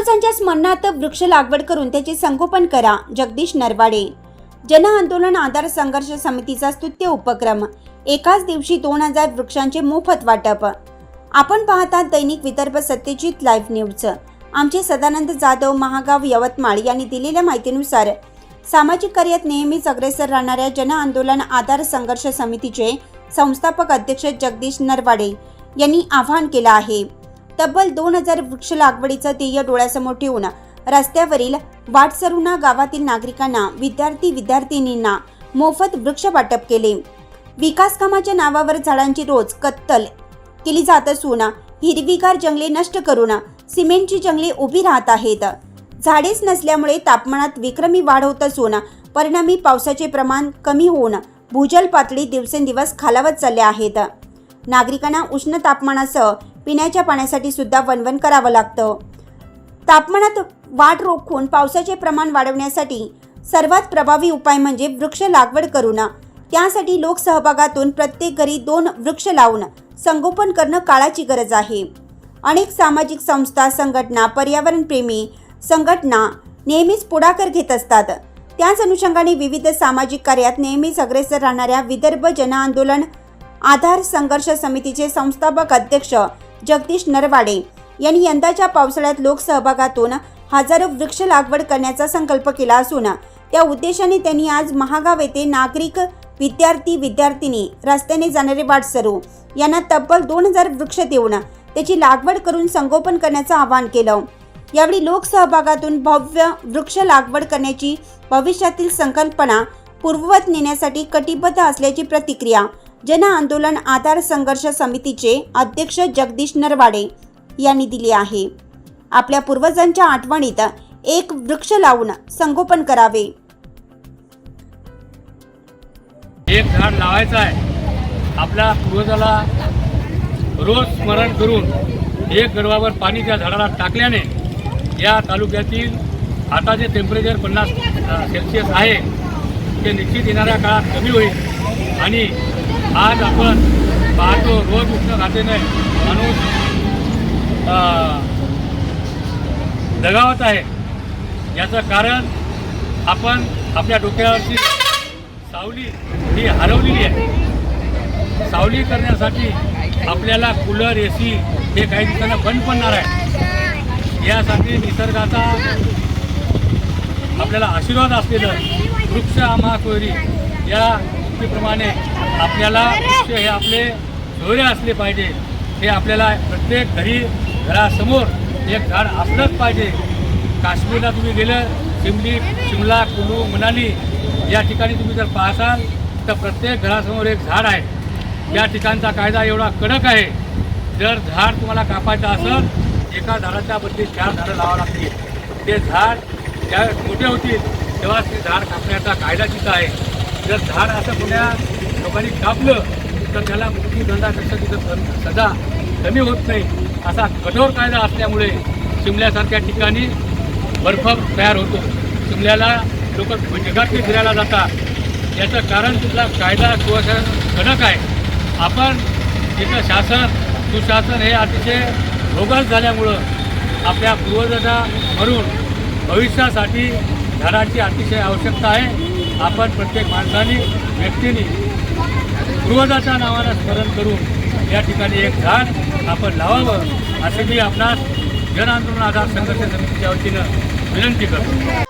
पूर्वजांच्या स्मरणार्थ वृक्ष लागवड करून त्याचे संगोपन करा जगदीश नरवाडे. जन आंदोलन आधार संघर्ष समितीचा स्तुत्य उपक्रम. एकाच दिवशी दोन हजार वृक्षांचे मोफत वाटप. आपण पाहतात दैनिक विदर्भ सत्यजित लाईव्ह न्यूज. आमचे सदानंद जाधव महागाव यवतमाळ यांनी दिलेल्या माहितीनुसार सामाजिक कार्यात नेहमीच अग्रेसर राहणाऱ्या जन आंदोलन आधार संघर्ष समितीचे संस्थापक अध्यक्ष जगदीश नरवाडे यांनी आवाहन केलं आहे. तब्बल दोन हजार वृक्ष लागवडीचं ध्येय डोळ्यासमोर ठेवून रस्त्यावरील वाटसरुणा गावातील नागरिकांना विद्यार्थी विद्यार्थिनींना मोफत वृक्ष वाटप केले. विकास कामाच्या नावावर झाडांची रोज कत्तल केली जात असून हिरवीगार जंगले नष्ट करून सिमेंटची जंगले उभी राहत आहेत. झाडेच नसल्यामुळे तापमानात विक्रमी वाढ होत असून परिणामी पावसाचे प्रमाण कमी होऊन भूजल पातळी दिवसेंदिवस खालावत चालल्या आहेत. नागरिकांना उष्ण तापमानासह पिण्याच्या पाण्यासाठी सुद्धा वनवन करावं लागतं. तापमानात वाढ रोखून पावसाचे प्रमाण वाढवण्यासाठी सर्वात प्रभावी उपाय म्हणजे वृक्ष लागवड करून त्यासाठी लोकसहभागातून प्रत्येक घरी दोन वृक्ष लावून संगोपन करणं काळाची गरज आहे. अनेक सामाजिक संस्था संघटना पर्यावरणप्रेमी संघटना नेहमीच पुढाकार घेत असतात. त्याच अनुषंगाने विविध सामाजिक कार्यात नेहमीच अग्रेसर राहणाऱ्या विदर्भ जन आंदोलन आधार संघर्ष समितीचे संस्थापक अध्यक्ष जगदीश नरवाडे यांनी यंदाच्या पावसाळ्यात लोकसहभागातून हजारो वृक्ष लागवड करण्याचा संकल्प केला असून त्या उद्देशाने त्यांनी आज महागाव येथे नागरिक विद्यार्थी विद्यार्थिनी रस्त्याने जाणारे वाटसरू यांना तब्बल दोन हजार वृक्ष देऊन त्याची लागवड करून संगोपन करण्याचं आवाहन केलं. यावेळी लोकसहभागातून भव्य वृक्ष लागवड करण्याची भविष्यातील संकल्पना पूर्ववत नेण्यासाठी कटिबद्ध असल्याची प्रतिक्रिया जन आंदोलन आधार संघर्ष समितीचे अध्यक्ष जगदीश नरवाडे यांनी दिली आहे. आपल्या पूर्वजांच्या आठवणीत एक वृक्ष लावून संगोपन करावे. एक झाड लावायचं आहे. आपल्या पूर्वजाला रोज स्मरण करून एक गर्वावर पाणी त्या झाडाला टाकल्याने या तालुक्यातील आता जे टेम्परेचर पन्नास सेल्सिअस आहे ते निश्चित येणाऱ्या काळात कमी होईल आणि आज आपण पाहतो रोज उष्णघातेने माणूस दगावत आहे. याचं कारण आपण आपल्या डोक्यावरची सावली ही हरवलेली आहे. सावली करण्यासाठी आपल्याला कूलर ए सी हे काही दिवसांना बंद पडणार आहे. यासाठी निसर्गाचा आपल्याला आशीर्वाद असलेलं वृक्ष आम्हा कोयरी या प्रमाणे आपल्याला हे आपले सोयरे असले पाहिजे. हे आपल्याला प्रत्येक घरी घरासमोर एक झाड असलंच पाहिजे. काश्मीरला तुम्ही गेलं शिमली शिमला कुलू मनाली या ठिकाणी तुम्ही जर पाहसाल तर प्रत्येक घरासमोर एक झाड आहे. या ठिकाणचा कायदा एवढा कडक आहे. जर झाड तुम्हाला कापायचं असेल एका झाडाच्या बदली चार झाडं लावावं लागतील. ते झाड ज्या मोठे होतील तेव्हा ते झाड कापण्याचा कायदा तिथं आहे. जर झाड असं कोण्या लोकांनी कापलं तर त्याला मृत्यूदंडापेक्षा तिथं सजा कमी होत नाही. असा कठोर कायदा असल्यामुळे शिमल्यासारख्या ठिकाणी बर्फ तयार होतो. शिमल्याला लोक जगातली फिरायला जातात. याचं कारण तिथला कायदा सुशासन कडक आहे. आपण तिथं शासन सुशासन हे अतिशय भोगस झाल्यामुळं आपल्या पूर्वजांना म्हणून भविष्यासाठी झाडांची अतिशय आवश्यकता आहे. आपण प्रत्येक माणसाने व्यक्तीने पूर्वजाच्या नावानं स्मरण करून या ठिकाणी एक झाड आपण लावावं असे मी आपणास जन आंदोलन आधार संघर्ष समितीच्या वतीनं विनंती करतो.